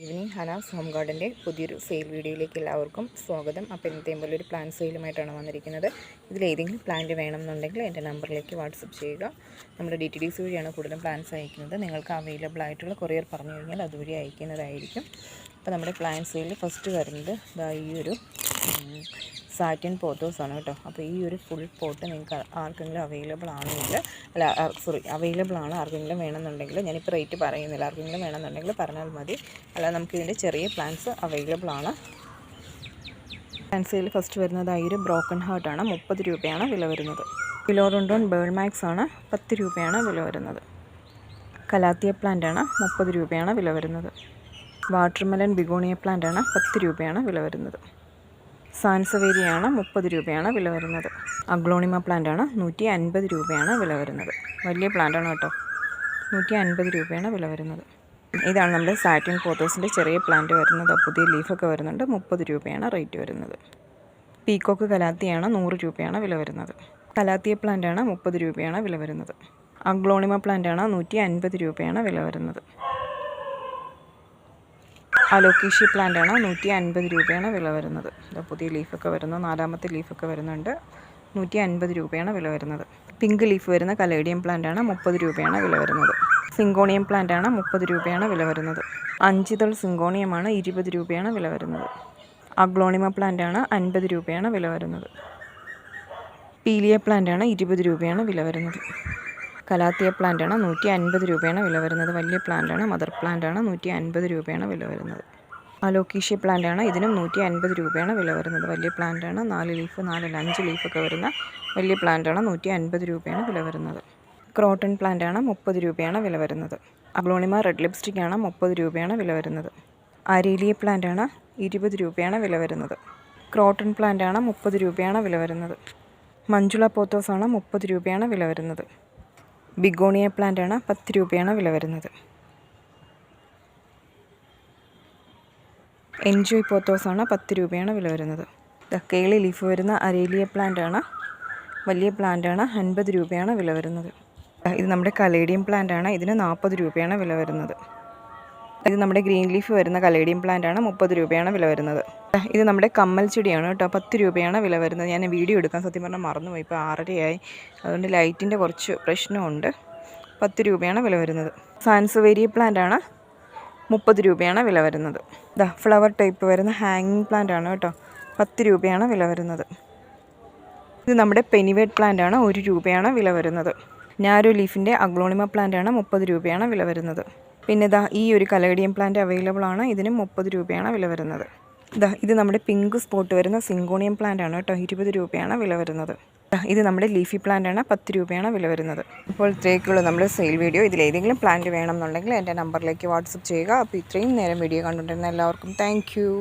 Evening Hanas home ഗാർഡന്റെ പുതിയൊരു sale വീഡിയോയിലേക്ക് എല്ലാവർക്കും സ്വാഗതം. അപ്പോൾ ഇന്നത്തെ പോലെ ഒരു പ്ലാൻ സെയിലുമായിട്ടാണ് വന്നിരിക്കുന്നത്. ഇതിൽ ഏതെങ്കിലും പ്ലാന്റ് വേണമെന്നുണ്ടെങ്കിൽ എന്റെ നമ്പറിലേക്ക് വാട്സപ്പ് ചെയ്യുക. നമ്മുടെ ഡി ടി വഴിയാണ് കൂടുതലും പ്ലാൻസ് അയക്കുന്നത്. നിങ്ങൾക്ക് അവൈലബിൾ ആയിട്ടുള്ള കൊറിയർ പറഞ്ഞു കഴിഞ്ഞാൽ അതുവഴി അയക്കുന്നതായിരിക്കും. അപ്പോൾ നമ്മുടെ പ്ലാൻ സെയിൽ ഫസ്റ്റ് വരുന്നത് ഈ ഒരു സാറ്റിൻ പോത്തോസ് ആണ് കേട്ടോ. അപ്പോൾ ഈ ഒരു ഫുൾ പോട്ട് നിങ്ങൾക്ക് ആർക്കെങ്കിലും അവൈലബിൾ ആണെങ്കിൽ അല്ല സോറി അവൈലബിൾ ആണ് ആർക്കെങ്കിലും വേണമെന്നുണ്ടെങ്കിൽ ഞാനിപ്പോൾ റേറ്റ് പറയുന്നില്ല. ആർക്കെങ്കിലും വേണമെന്നുണ്ടെങ്കിൽ പറഞ്ഞാൽ മതി. അല്ല നമുക്ക് ഇതിന്റെ ചെറിയ പ്ലാൻസ് അവൈലബിൾ ആണ്. ഫാൻസിയിൽ ഫസ്റ്റ് വരുന്നത് ആ ഒരു ബ്രോക്കൺ ഹാർട്ടാണ് മുപ്പത് രൂപയാണ് വില വരുന്നത്. ഫിലോറോണ്ടോൺ ബേൾമാക്സ് ആണ് പത്ത് രൂപയാണ് വില വരുന്നത്. കലാത്തിയ പ്ലാന്റ് ആണ് മുപ്പത് രൂപയാണ് വില വരുന്നത്. വാട്ടർമെലൻ ബിഗോണിയ പ്ലാന്റ് ആണ് പത്ത് രൂപയാണ് വില വരുന്നത്. സാൻസവേരിയാണ് മുപ്പത് രൂപയാണ് വില വരുന്നത്. അഗ്ലോണിമ പ്ലാന്റാണ് നൂറ്റി അൻപത് രൂപയാണ് വില വരുന്നത്. വലിയ പ്ലാന്റാണ് കേട്ടോ. നൂറ്റി അൻപത് രൂപയാണ് വില വരുന്നത്. ഇതാണ് നമ്മുടെ സാറ്റിൻ പോത്തോസിന്റെ ചെറിയ പ്ലാന്റ് വരുന്നത്. പുതിയ ലീഫൊക്കെ വരുന്നുണ്ട്. മുപ്പത് രൂപയാണ് റേറ്റ് വരുന്നത്. പീക്കോക്ക് കലാത്തിയാണ് നൂറ് രൂപയാണ് വില വരുന്നത്. കലാത്തിയ പ്ലാന്റാണ് മുപ്പത് രൂപയാണ് വില വരുന്നത്. അഗ്ലോണിമ പ്ലാന്റാണ് നൂറ്റി അൻപത് രൂപയാണ് വില വരുന്നത്. അലോക്കേഷ്യ പ്ലാന്റ് ആണ് നൂറ്റി അൻപത് രൂപയാണ് വില വരുന്നത്. പുതിയ ലീഫൊക്കെ വരുന്നു. നാലാമത്തെ ലീഫൊക്കെ വരുന്നുണ്ട്. നൂറ്റി അൻപത് രൂപയാണ് വില വരുന്നത്. പിങ്ക് ലീഫ് വരുന്ന കലേഡിയം പ്ലാന്റ് ആണ് മുപ്പത് രൂപയാണ് വില വരുന്നത്. സിങ്കോണിയം പ്ലാന്റ് ആണ് മുപ്പത് രൂപയാണ് വില വരുന്നത്. അഞ്ചിതൾ സിങ്കോണിയമാണ് ഇരുപത് രൂപയാണ് വില വരുന്നത്. അഗ്ലോണിമ പ്ലാന്റ് ആണ് അൻപത് രൂപയാണ് വില വരുന്നത്. പീലിയ പ്ലാന്റ് ആണ് ഇരുപത് രൂപയാണ് വില വരുന്നത്. കലാത്തിയ പ്ലാന്റ് ആണ് നൂറ്റി അൻപത് രൂപയാണ് വില വരുന്നത്. വലിയ പ്ലാന്റ് ആണ് മദർ പ്ലാന്റ് ആണ് നൂറ്റി അൻപത് രൂപയാണ് വില വരുന്നത്. അലോക്കീഷ്യ പ്ലാന്റ് ആണ് ഇതിനും നൂറ്റി അൻപത് രൂപയാണ് വില വരുന്നത്. വലിയ പ്ലാന്റ് ആണ് നാല് ലീഫ് നാലല്ല അഞ്ച് ലീഫൊക്കെ വരുന്ന വലിയ പ്ലാന്റ് ആണ് നൂറ്റി അൻപത് രൂപയാണ് വില വരുന്നത്. ക്രോട്ടൺ പ്ലാന്റ് ആണ് മുപ്പത് രൂപയാണ് വില വരുന്നത്. അബ്ലോണിമ റെഡ് ലിപ്സ്റ്റിക് ആണ് മുപ്പത് രൂപയാണ് വില വരുന്നത്. അരേലിയ പ്ലാന്റ് ആണ് ഇരുപത് രൂപയാണ് വില വരുന്നത്. ക്രോട്ടൺ പ്ലാന്റ് ആണ് മുപ്പത് രൂപയാണ് വില വരുന്നത്. മഞ്ജുള പോത്തോസ് ആണ് മുപ്പത് രൂപയാണ് വില വരുന്നത്. ബിഗോണിയ പ്ലാന്റ് ആണ് പത്ത് രൂപയാണ് വില വരുന്നത്. എൻജോയ് പോത്തോസ് ആണ് പത്ത് രൂപയാണ് വില വരുന്നത്. കേളി ലീഫ് വരുന്ന അരേലിയ പ്ലാന്റ് ആണ് വലിയ പ്ലാന്റ് ആണ് അൻപത് രൂപയാണ് വില വരുന്നത്. ഇത് നമ്മുടെ കലേഡിയം പ്ലാന്റ് ആണ് ഇതിന് നാൽപ്പത് രൂപയാണ് വില വരുന്നത്. ഇത് നമ്മുടെ ഗ്രീൻ ലീഫ് വരുന്ന കലേഡിയം പ്ലാന്റ് ആണ്. മുപ്പത് രൂപയാണ് വില വരുന്നത്. ഇത് നമ്മുടെ കമ്മൽ ചെടിയാണ് കേട്ടോ. പത്ത് രൂപയാണ് വില വരുന്നത്. ഞാൻ വീഡിയോ എടുക്കാൻ സത്യം പറഞ്ഞാൽ മറന്നുപോയി. ഇപ്പോൾ ആറരയായി. അതുകൊണ്ട് ലൈറ്റിന്റെ കുറച്ച് പ്രശ്നമുണ്ട്. പത്ത് രൂപയാണ് വില വരുന്നത്. സാൻസുവേരിയ പ്ലാന്റ് ആണ്. മുപ്പത് രൂപയാണ് വില വരുന്നത്. ഇതാ ഫ്ലവർ ടൈപ്പ് വരുന്ന ഹാങ്ങിങ് പ്ലാന്റ് ആണ് കേട്ടോ. പത്ത് രൂപയാണ് വില വരുന്നത്. ഇത് നമ്മുടെ പെനിവേറ്റ് പ്ലാന്റ് ആണ്. ഒരു രൂപയാണ് വില വരുന്നത്. ഞാരോ ലീഫിന്റെ അഗ്ലോണിമ പ്ലാന്റ് ആണ്. മുപ്പത് രൂപയാണ് വില വരുന്നത്. പിന്നെ ഇതാ ഈ ഒരു കലകടിയം പ്ലാന്റ് അവൈലബിൾ ആണ്. ഇതിന് മുപ്പത് രൂപയാണ് വില വരുന്നത്. ഇതാ ഇത് നമ്മുടെ പിങ്ക് സ്പോട്ട് വരുന്ന സിങ്കോണിയം പ്ലാന്റ് ആണ് കേട്ടോ. ഇരുപത് രൂപയാണ് വില വരുന്നത്. ഇത് നമ്മുടെ ലീഫി പ്ലാന്റ് ആണ്. പത്ത് രൂപയാണ് വില വരുന്നത്. അപ്പോൾ ഇത്രയൊക്കെയുള്ള നമ്മുടെ സെയിൽ വീഡിയോ ഇതിലേതെങ്കിലും പ്ലാന്റ് വേണമെന്നുണ്ടെങ്കിൽ എന്റെ നമ്പറിലേക്ക് വാട്സപ്പ് ചെയ്യുക. അപ്പോൾ ഇത്രയും നേരം വീഡിയോ കണ്ടുകൊണ്ടിരുന്ന എല്ലാവർക്കും താങ്ക്